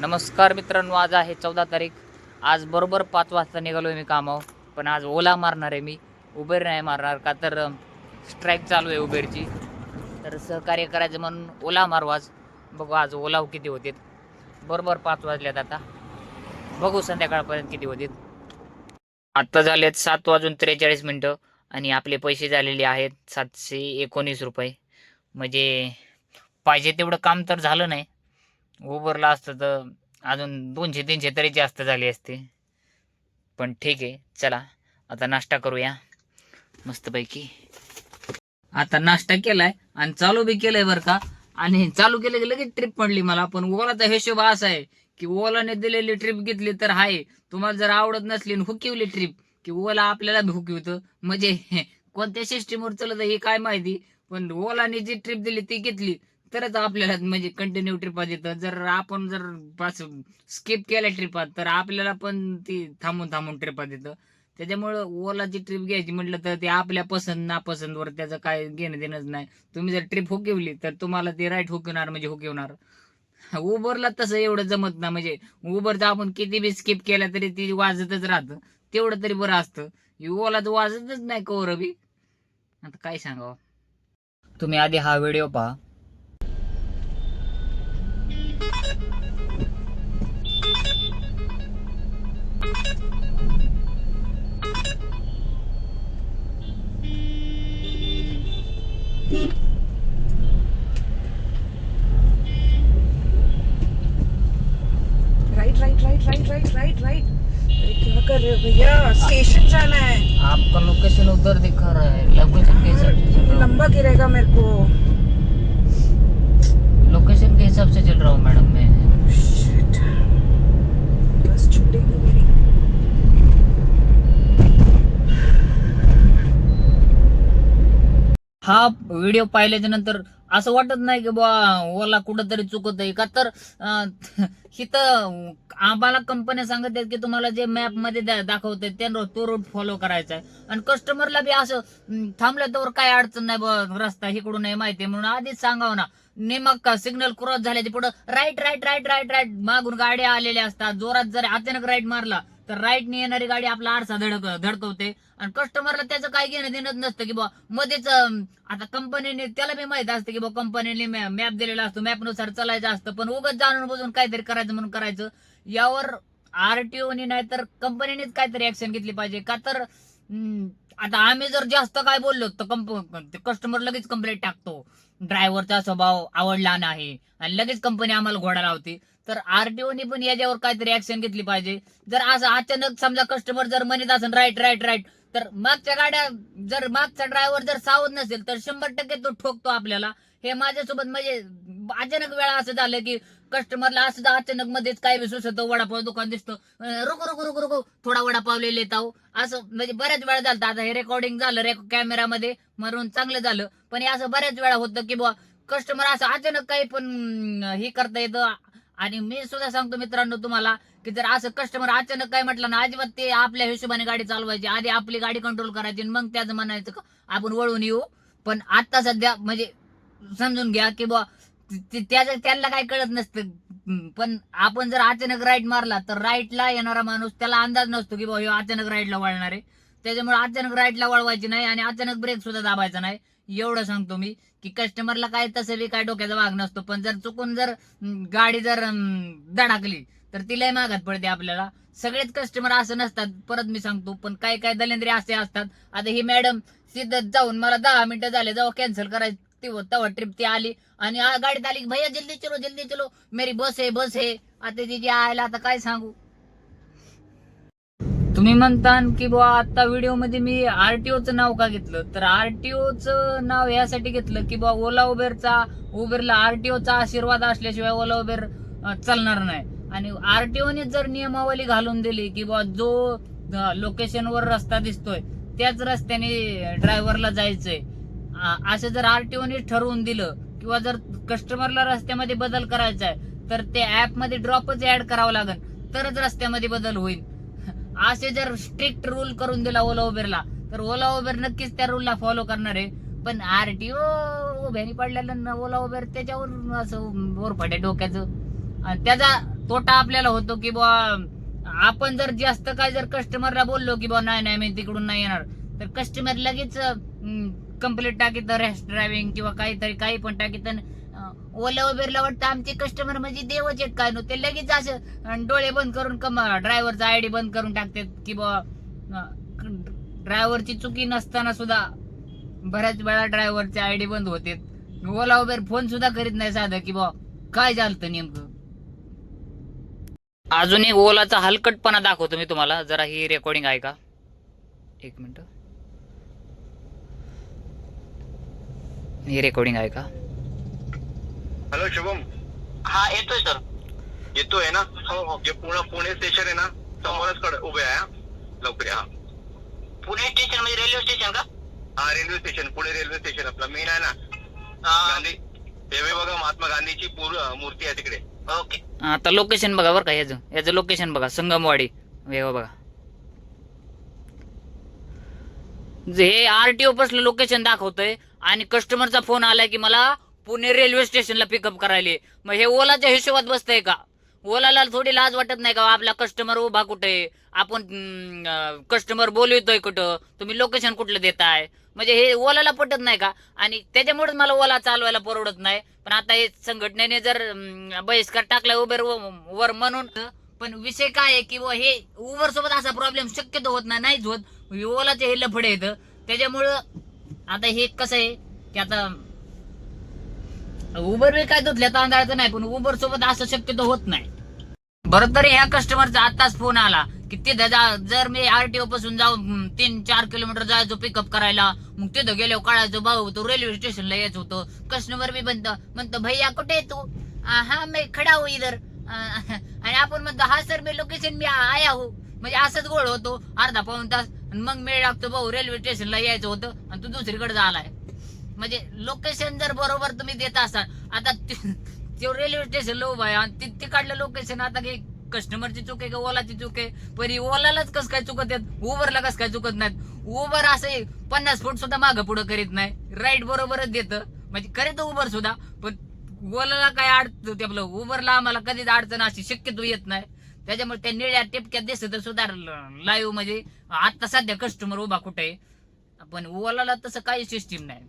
नमस्कार मित्रांनो आज आहे चौदा तारीख. आज बरोबर पाच वाजता निघालो आहे मी कामावर पण आज ओला मारणार आहे मी. उबेर नाही मारणार का तर स्ट्राईक चालू आहे उबेरची. तर सहकार्य करायचं म्हणून ओला मारू आज. बघू आज ओलाव किती होते बरोबर पाच वाजल्यात आता. बघू संध्याकाळपर्यंत किती होतील. आत्ता झालेत सात वाजून त्रेचाळीस मिनटं आणि आपले पैसे झालेले आहेत सातशे एकोणीस रुपये. म्हणजे पाहिजे तेवढं काम तर झालं नाही. उबरला असतं तर अजून दोनशे तीनशे तरी जास्त झाली असते. पण ठीक आहे चला आता नाश्ता करूया. मस्तपैकी. आता नाश्ता केलाय आणि चालू बी केलंय बरं का. आणि चालू केलं की लगेच ट्रिप पडली मला पण ओलाचा हिशोब असा आहे की ओलाने दिलेली ट्रिप घेतली तर हाय. तुम्हाला जर आवडत नसली आणि हुकिवली ट्रिप की ओला आपल्याला बी हुकिवतं. म्हणजे कोणत्या सिस्टीमवर चलत हे काय माहिती? पण ओलाने जी ट्रिप दिली ती घेतली तरच आपल्याला म्हणजे कंटिन्यू ट्रिपा येतं. जर आपण जर पास स्किप केल्या ट्रिपात तर आपल्याला पण ती थांबून थांबून ट्रिपात येतं. त्याच्यामुळं ओलाची ट्रिप घ्यायची म्हटलं तर ते आपल्या पसंत नापसंतवर त्याचं काय घेणं देणंच नाही. तुम्ही जर ट्रिप हुकवली तर तुम्हाला ते राईट हुकवणार म्हणजे हुकवणार उबरला तसं एवढं जमत ना म्हणजे उबरचं आपण किती बी स्किप केला तरी ती वाजतच राहतं. तेवढं तरी बरं असतं. ओला तर वाजतच नाही कवर बी आता काय सांगावं? तुम्ही आधी हा व्हिडिओ पहा. Right right right right right right अरे क्या कर रहे हो भैया? स्टेशन जाना है। आपका लोकेशन उधर दिखा रहा है लोकेशन के हिसाब रहा लंबा गिरेगा मेरे को। हूँ लोकेशन के हिसाब से चल रहा हूँ मैडम मैं. बस छूटेगी मेरी। हा व्हिडिओ पाहिल्याच्या नंतर। असं वाटत नाही की बा ओला कुठंतरी चुकत आहे का? तर इथं आम्हाला कंपन्या सांगत आहेत की तुम्हाला जे मॅपमध्ये दा- दाखवत आहेत त्या तो रूट फॉलो करायचा आहे. आणि कस्टमरला बी असं थांबल्या थांबलं तर काय अडचण नाही रस्ता इकडून नाही माहिती आहे म्हणून आधीच सांगावं ना. नेमक सिग्नल क्रॉस झाल्याचे पुढं right right right right right मागून गाड्या आलेल्या असतात. जोरात जर अचानक राईट मारला तर राईटने येणारी गाडी आपला आरसा धडक धडकवते. आणि कस्टमरला त्याचं काय घेणं देणं नसतं की बा मध्येच आता कंपनीने त्याला बी माहीत असतं की बा कंपनीने मॅप दिलेला असतो मॅपनुसार चालायचं असतं. पण उगत जाणून बुजून काहीतरी करायचं म्हणून करायचं. यावर आरटीओने नाही तर कंपनीनेच काहीतरी ऍक्शन घेतली पाहिजे. का तर आता आम्ही जर जास्त काय बोललो तर कंप कस्टमर लगेच कंप्लेंट टाकतो. ड्रायव्हरचा स्वभाव आवडला नाही. आणि लगेच कंपनी आम्हाला घोडा लावते. तर आरटीओने पण याच्यावर काहीतरी ऍक्शन घेतली पाहिजे. जर असं अचानक समजा कस्टमर जर म्हणत असेल राईट राईट राईट तर मागच्या गाड्या जर मागचा ड्रायव्हर जर सावध नसेल तर शंभर टक्के तो ठोकतो आपल्याला. हे माझ्यासोबत म्हणजे अचानक वेळा असं झालं की कस्टमरला असं अचानक मध्येच काय बी सुचतं वडापाव दुकान दिसतो. अं, रुको रुको रुको रुको थोडा वडापाव लेत आहो असं म्हणजे बऱ्याच वेळा झालं. आता हे रेकॉर्डिंग झालं रेक कॅमेरामध्ये म्हणून चांगलं झालं. पण हे असं बऱ्याच वेळा होतं की बुवा कस्टमर असं अचानक काही पण हे करता येतं. आणि मी सुद्धा सांगतो मित्रांनो तुम्हाला की जर असं कस्टमर अचानक काय म्हटलं ना अजिबात ते आपल्या हिशोबाने गाडी चालवायची आधी आपली गाडी कंट्रोल करायची मग त्याचं म्हणायचं आपण वळून येऊ. पण आता सध्या म्हणजे समजून घ्या की बुवा त्याचं त्यांना काय कळत नसतं. पण आपण जर अचानक राईट मारला तर राईटला येणारा माणूस त्याला अंदाज नसतो की बुवा ह्यो अचानक राईटला वळणार आहे. त्याच्यामुळे अचानक राईटला वळवायची नाही आणि अचानक ब्रेक सुद्धा दाबायचा नाही. एवढं सांगतो मी की कस्टमरला काय तसं बी काय डोक्याचा भाग नसतो पण जर चुकून जर गाडी जर हम्म, धडाकली तर तिलाही मागात पडते आपल्याला. सगळेच कस्टमर असं नसतात परत मी सांगतो पण काय काय दलेंद्री असे असतात. आता ही मॅडम सिद्ध जाऊन मला दहा मिनिटं झाले जाऊ कॅन्सल करायची ती- तेव्हा ट्रिप ती आली आणि गाडीत आली की, भैया जल्दी चलो जल्दी चलो मेरी बस आहे बस आहे. आता तिची आयला आता काय सांगू? तुम्ही म्हणता की बुवा आता व्हिडिओमध्ये मी आरटीओचं नाव का घेतलं? तर आरटीओचं नाव यासाठी घेतलं की बुवा ओला उबेरचा उबेरला आरटीओचा आशीर्वाद असल्याशिवाय ओला उबेर चालणार नाही. आणि आरटीओने जर नियमावली घालून दिली की बुवा जो लोकेशनवर रस्ता दिसतोय त्याच रस्त्याने ड्रायव्हरला जायचंय. असं जर आरटीओने ठरवून दिलं किंवा जर कस्टमरला रस्त्यामध्ये बदल करायचा आहे तर ते ऍपमध्ये ड्रॉपच ऍड करावं लागेल तरच रस्त्यामध्ये बदल होईल. असे जर स्ट्रिक्ट रूल करून दिला ओला उबेरला तर ओला उबेर नक्कीच त्या रूलला फॉलो करणार आहे. पण आरटीओ उभ्यानी पडलेलं न ओला उबेर त्याच्यावर असं वर पडे डोक्याचं. आणि त्याचा तोटा आपल्याला होतो की बा आपण जर जास्त काय जर कस्टमरला बोललो की बा नाही नाही मी तिकडून नाही येणार. तर कस्टमर लगेच कंप्लीट टाकीत रॅश ड्रायव्हिंग किंवा काहीतरी काही पण टाकीत ओला उबेरला वाटतं. आमचे कस्टमर म्हणजे देवच आहेत काय नव्हते ते लगेच असं डोळे बंद करून कम ड्रायव्हरचा आयडी बंद करून टाकतात की बा ड्रायव्हरची चुकी नसताना सुद्धा बऱ्याच वेळा ड्रायव्हरचे आयडी बंद होते ओला उबेर फोन सुद्धा करीत नाही साधं की बा काय झालं नेमकं? अजून एक ओलाचा हलकटपणा दाखवतो मी तुम्हाला जरा ही रेकॉर्डिंग आहे का एक मिनिट. ही रेकॉर्डिंग आहे का हॅलो शुभम. हा येतोय सर येतोय ना? हो हो. जे पुणे पुणे स्टेशन आहे ना समोरच कडे उभे आहे हा. लवकर या. हा. पुणे स्टेशन म्हणजे रेल्वे स्टेशन का? हा railway station Pune railway station आपला. मेन आहे ना. हा, गांधी हे बघा महात्मा गांधीची पूर- मूर्ती आहे तिकडे. ओके. आता लोकेशन बघा बरं का याचं. याचं लोकेशन बघा. संगमवाडी. हे बघा. जे हे आरटीओ पासलं लोकेशन दाखवतंय आणि कस्टमरचा फोन आलाय की मला पुणे रेल्वे स्टेशनला पिकअप करायले. मग हे ओलाच्या हिशोबात बसतंय का? ओलाला थोडी लाज वाटत नाही का? आपला कस्टमर उभा कुठे? आपण कस्टमर बोलवतोय कुठं? तुम्ही लोकेशन कुठलं देताय? म्हणजे हे ओलाला पटत नाही का? आणि त्याच्यामुळेच मला ओला चालवायला परवडत नाही. पण आता हे संघटनेने जर बहिष्कार टाकला उबेर वर म्हणून पण विषय काय आहे की हे उबर सोबत असा प्रॉब्लेम शक्यतो होत नाही नाहीच होत. ओलाचे हे लफडे येतं त्याच्यामुळं आता हे कसं आहे? की आता उबर बी काय धुतल्या तांदळाचं नाही पण उबर सोबत असं शक्यतो होत नाही. बरं तरी ह्या कस्टमरचा आताच फोन आला की तिथं जा जर मी आरटीओ पासून जाऊ तीन चार किलोमीटर जायचो पिकअप करायला मग तिथं गेलो काळायचो भाऊ तो रेल्वे स्टेशनला यायचं होतं. कस्टमर बी म्हणतं म्हणतो भैया कुठे तू? हा मी खडा हो इधर. आणि आपण म्हणतो हा सर मी लोकेशन मी आया हो. म्हणजे असंच गोळ होतो अर्धा पाऊन तास मग मी लागतो भाऊ रेल्वे स्टेशनला यायचं होतं आणि तू दुसरीकडे आलाय म्हणजे लोकेशन जर बरोबर तुम्ही देत असाल आता ते- रेल्वे स्टेशनला उभा आहे आणि तिकडलं लोकेशन आता काही कस्टमरची चूक आहे का ओलाची चूक आहे? पण ओलालाच कस काय चुकत आहेत? उबरला कस काय चुकत नाहीत? उबर असं पन्नास फूट सुद्धा मागं पुढं करीत नाही. राईट बरोबरच देतं. म्हणजे करीत उबर सुद्धा पण ओलाला काय अडत ते आपलं? उबरला आम्हाला कधीच अडचण अशी शक्यतो येत नाही. त्याच्यामुळे त्या निळ्या टिपक्यात दिसत सुद्धा लाईव्ह म्हणजे आता सध्या कस्टमर उभा कुठे आहे? पण ओलाला तसं काही सिस्टीम नाही.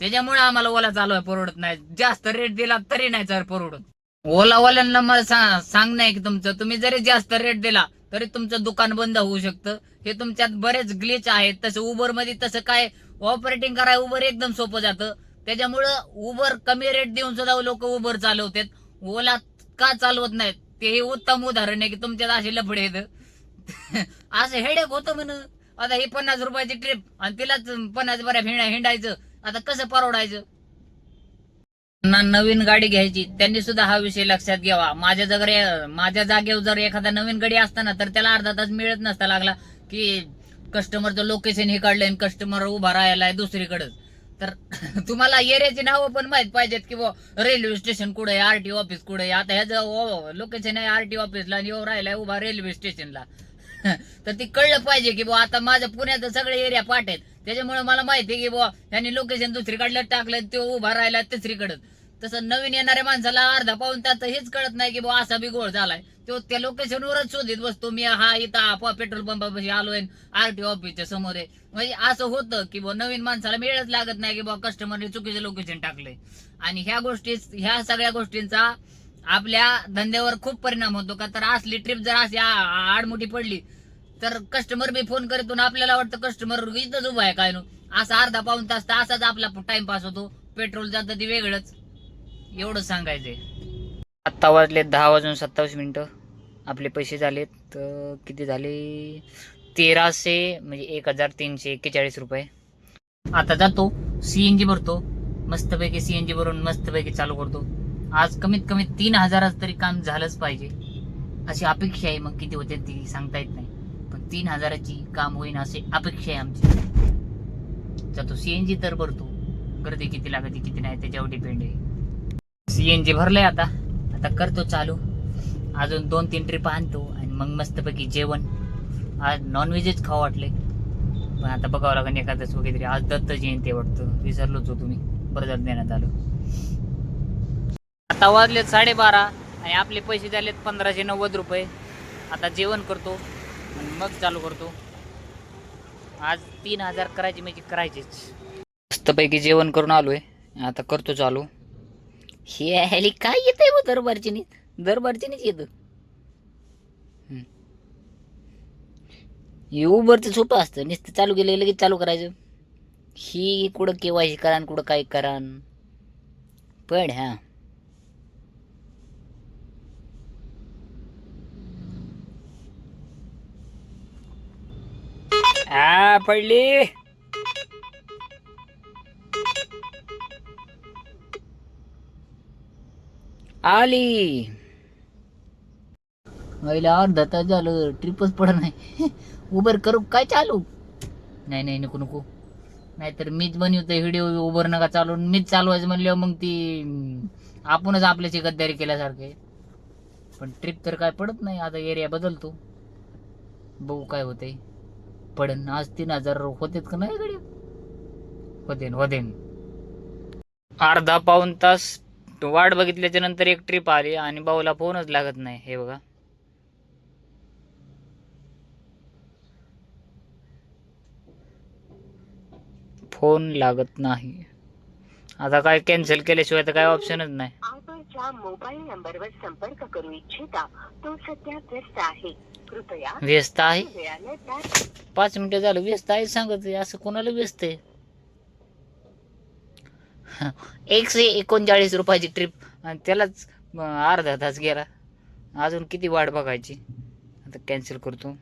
त्याच्यामुळे आम्हाला ओला चालवाय परवडत नाही. जास्त रेट दिला तरी नाही सर परवडत. ओला वाल्यांना मला सांग सांग नाही की तुमचं तुम्ही जरी जास्त रेट दिला तरी तुमचं दुकान बंद होऊ शकतं. हे तुमच्यात बरेच ग्लिच आहेत. तसं उबरमध्ये तसं काय ऑपरेटिंग कराय उबर एकदम सोपं जातं. त्याच्यामुळं उबर कमी रेट देऊन सुद्धा लोक उबर चालवतात. ओला का चालवत नाहीत? ते हे उत्तम उदाहरण आहे की तुमच्यात असे लफडे आहेत. असं हेडेक होतं म्हण आता ही पन्नास रुपयाची ट्रिप आणि तिलाच पन्नास बऱ्या हिंडायचं. आता कसं परवडायचं? ना नवीन गाडी घ्यायची त्यांनी सुद्धा हा विषय लक्षात घ्यावा. माझ्या जर माझ्या जागेवर जर एखादा नवीन गाडी असताना तर त्याला अर्धा तास मिळत नसता लागला की कस्टमरचं लोकेशन हे काढलंय आणि कस्टमर उभा राहायला आहे तर तुम्हाला एरियाची नावं पण माहीत पाहिजेत की रेल्वे स्टेशन कुठे आहे आरटीओ ऑफिस कुठे आहे? आता ह्याचं लोकेशन आहे आरटीओ ऑफिसला आणि राहिलाय उभा रेल्वे स्टेशनला तर ती कळलं पाहिजे की बुवा आता माझं पुण्याचं सगळे एरिया पाठ आहेत. त्याच्यामुळे मला माहिती की बुवा त्यांनी लोकेशन दुसरीकडलं टाकलं तो उभा राहिला तिसरीकडं. तसं नवीन येणाऱ्या माणसाला अर्धा पाऊन त्याचं हेच कळत नाही की बुवा असा बी गोळ झालाय. तो त्या लोकेशनवरच शोधित बसतो मी हा इथं पेट्रोल पंपापाशी आलोय आरटीओ ऑफिसच्या समोर आहे. म्हणजे असं होतं की बुवा नवीन माणसाला वेळच लागत नाही की बुवा कस्टमरने चुकीचं लोकेशन टाकलंय. आणि ह्या गोष्टी ह्या सगळ्या गोष्टींचा आपल्या धंद्यावर खूप परिणाम होतो का? तर असली ट्रिप जर अशी आडमोठी पडली तर कस्टमर बी फोन करतो आपल्याला वाटतं कस्टमर इथंच उभा आहे काय नो? असा अर्धा पाऊन तास तर असाच आपला टाइमपास होतो. पेट्रोल जातं ते वेगळंच. एवढं सांगायचंय. आत्ता वाजले दहा वाजून सत्तावीस मिनटं. आपले पैसे झालेत तर किती झाले? तेराशे म्हणजे एक हजार तीनशे एक्केचाळीस रुपये. आता जातो सीएनजी भरतो. मस्तपैकी सीएनजी भरून मस्तपैकी चालू करतो. आज कमीत कमी तीन हजाराचं तरी काम झालंच पाहिजे. अशी अपेक्षा आहे मग किती होते ती सांगता येत नाही. पण तीन हजाराची काम होईन अशी अपेक्षा आहे आमची. जातो सीएनजी तर भरतो. गर्दी किती लागते किती नाही त्याच्यावर डिपेंड आहे. सीएनजी भरलंय आता. आता करतो चालू. अजून दोन तीन ट्रिप आणतो आणि मग मस्तपैकी जेवण. आज नॉनव्हेजच खावं वाटले पण आता बघावं लागेल एखादंच वगैरे. आज दत्त जयंती वाटतं. विसरलोच होतो मी बरं झालं देण्यात आलो. आता वाजले साडेबारा आणि आपले पैसे झालेत पंधराशे नव्वद रुपये. आता जेवण करतो मग चालू करतो. आज तीन हजार करायची म्हणजे करायचीच. मस्तपैकी जेवण करून आलोय. आता करतो चालू. हे ह्याली काय येत आहे दरबारची नीत दरबारची नीच येतं उबरचं सोपं असतं. नुसतं चालू केलं लगेच चालू करायचं. ही कुठं केवायसी करा आणि कुठं काय करा पण हा. हा पडली. आली. महिला अर्धा तास झालं ट्रिपच पड नाही. उबर करू काय चालू? नाही नाही नको नको. नाहीतर मीच बनवतोय व्हिडिओ उबर नका चालवून मीच चालवायचं म्हणल्यावर मग ती आपणच आपल्याची गद्दारी केल्यासारखे. पण ट्रिप तर काय पडत नाही आता एरिया बदलतो. बघू काय होतंय. पण आज तीन हजार होतेत का नाही गडी होतेन होतेन. अर्धा पाऊन तास वाट बघितल्याच्या नंतर एक ट्रिप आली आणि भाऊला फोनच लागत नाही. हे बघा. फोन लागत नाही. आता काय कॅन्सल केल्याशिवाय तर काय ऑप्शनच नाही. ज्या मोबाईल नंबरवर संपर्क करू इच्छिता तो सध्या व्यस्त आहे. कृपया व्यस्त आहे? वेळाने त्या पाच मिनिटं झालं व्यस्त आहे सांगत आहे. असं कोणाला व्यस्त आहे? एकशे एकोणचाळीस रुपयाची ट्रिप आणि त्यालाच अं, अर्धा तास गेला. अजून किती वाट बघायची? आता कॅन्सल करतो.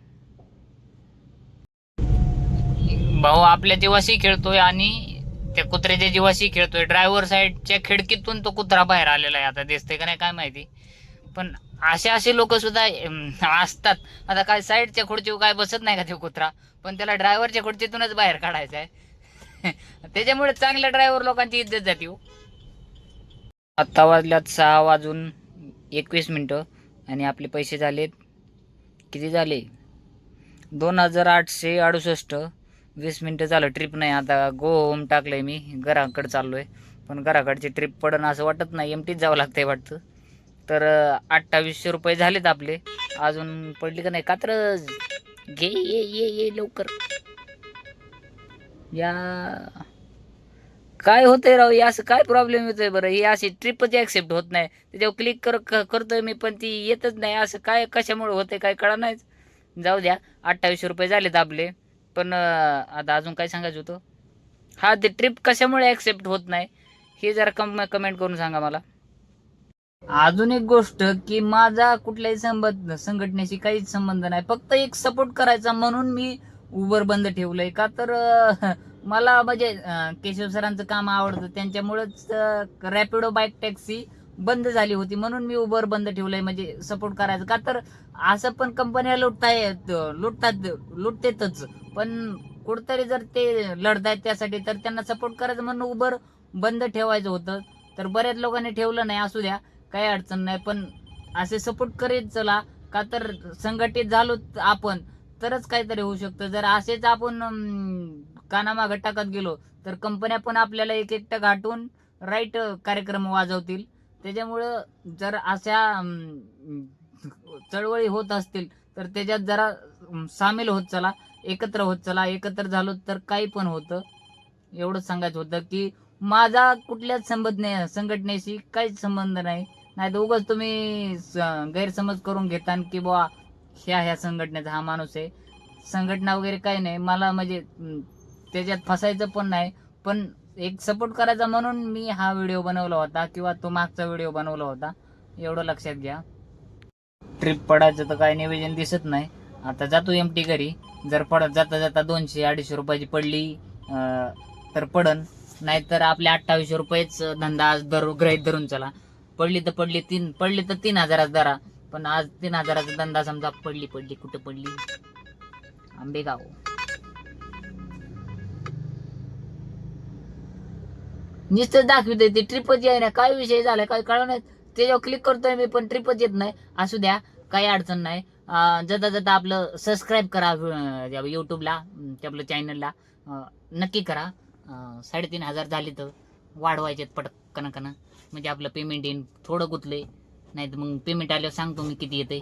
भाऊ आपल्या जीवाशी खेळतोय आणि त्या कुत्र्याच्या जीवाशी खेळतोय. ड्रायव्हर साईडच्या खिडकीतून तो कुत्रा बाहेर आलेला आहे आता. दिसतंय का नाही काय माहिती. पण असे असे लोक सुद्धा असतात. आता काय साईडच्या खुर्चीवर काय बसत नाही का ते कुत्रा? पण त्याला ड्रायव्हरच्या खुर्चीतूनच बाहेर काढायचं आहे. त्याच्यामुळे चांगल्या ड्रायव्हर लोकांची इज्जत जाते हो. आत्ता वाजल्यात सहा वाजून एकवीस मिनटं आणि आपले पैसे झालेत. किती झाले? दोन हजार आठशे अडुसष्ट. वीस मिनटं झालं ट्रिप नाही. आता गो होम टाकलं आहे मी. घराकडं चाललो आहे पण घराकडची ट्रिप पडणं असं वाटत नाही. एमटीच जावं लागतंय वाटतं. तर अठ्ठावीसशे रुपये झालेत आपले. अजून पडली का नाही? कात्र घे ये ये ये लवकर. या. काय होतंय राव? या असं काय प्रॉब्लेम येतोय बरं? ही अशी ट्रिपच ॲक्सेप्ट होत नाही. त्याच्यावर क्लिक कर क- करतोय मी पण ती येतच नाही. असं काय कशामुळे होतंय? काय कळा नाहीच जाऊ द्या. अठ्ठावीसशे रुपये झालेत आपले. पण आता अजून काय सांगायचं होतं? हा ते ट्रिप कशामुळे ॲक्सेप्ट होत नाही हे जरा कम कमेंट करून सांगा मला. अजून एक गोष्ट की माझा कुठल्याही संबंध संघटनेशी काहीच संबंध नाही. फक्त एक सपोर्ट करायचा म्हणून मी उबर बंद ठेवलंय. का तर मला म्हणजे केशव सरांचं काम आवडतं. त्यांच्यामुळेच रॅपिडो बाईक टॅक्सी बंद झाली होती म्हणून मी उबर बंद ठेवलंय म्हणजे सपोर्ट करायचं. का तर असं पण कंपन्या लुटताय लुटतात लुटतेतच. पण कुठतरी जर ते लढतायत त्यासाठी तर त्यांना सपोर्ट करायचं म्हणून उबर बंद ठेवायचं होतं. तर बऱ्याच लोकांनी ठेवलं नाही असू द्या काही अडचण नाही. पण असे सपोर्ट करीत चला का तर संघटित झालो आपण तरच काहीतरी होऊ शकतं. जर असेच आपण कानामागं टाकत गेलो तर कंपन्या पण आपल्याला एक एकटं गाठून राईट कार्यक्रम वाजवतील. त्याच्यामुळं जर अशा चळवळी होत असतील तर त्याच्यात जरा सामील होत चला एकत्र होत चला. एकत्र झालो तर काही पण होतं. एवढंच सांगायचं होतं की माझा कुठल्याच संबंध संघटनेशी काहीच संबंध नाही. नाही तर उगाच तुम्ही स- गैरसमज करून घेता की बुवा ह्या ह्या संघटनेचा हा माणूस आहे. संघटना वगैरे काही नाही. मला म्हणजे त्याच्यात फसायचं पण नाही. पण एक सपोर्ट करायचा म्हणून मी हा व्हिडिओ बनवला होता किंवा तो मागचा व्हिडिओ बनवला होता. एवढं लक्षात घ्या. ट्रिप पडायचं तर काही निवेदन दिसत नाही. आता जातो एम टी घरी. जर पडत जाता जाता दोनशे अडीचशे रुपयाची पडली तर पडन. नाहीतर आपले अठ्ठावीसशे रुपयेच धंदा आज धरू ग्रहित धरून चला. पडली तर पडली तीन पडली तर तीन हजारात धरा. पण आज तीन हजाराचा धंदा समजा पडली पडली कुठं पडली? आंबेगाव. नुसतं दाखवते ते ट्रिपच आहे ना काय विषय झालाय काय कळव नाही. त्याच्यावर क्लिक करतोय मी पण ट्रिपच येत नाही. असू द्या काही अडचण नाही. अं, जाता जाता आपलं सबस्क्राईब करा यूट्यूबला युट्यूबला आपलं चॅनलला नक्की करा. साडेतीन हजार झाले तर वाढवायचे पटकन कन म्हणजे आपलं पेमेंट येईन थोडं गुतलंय. नाही तर मग पेमेंट आल्यावर सांगतो मी किती येते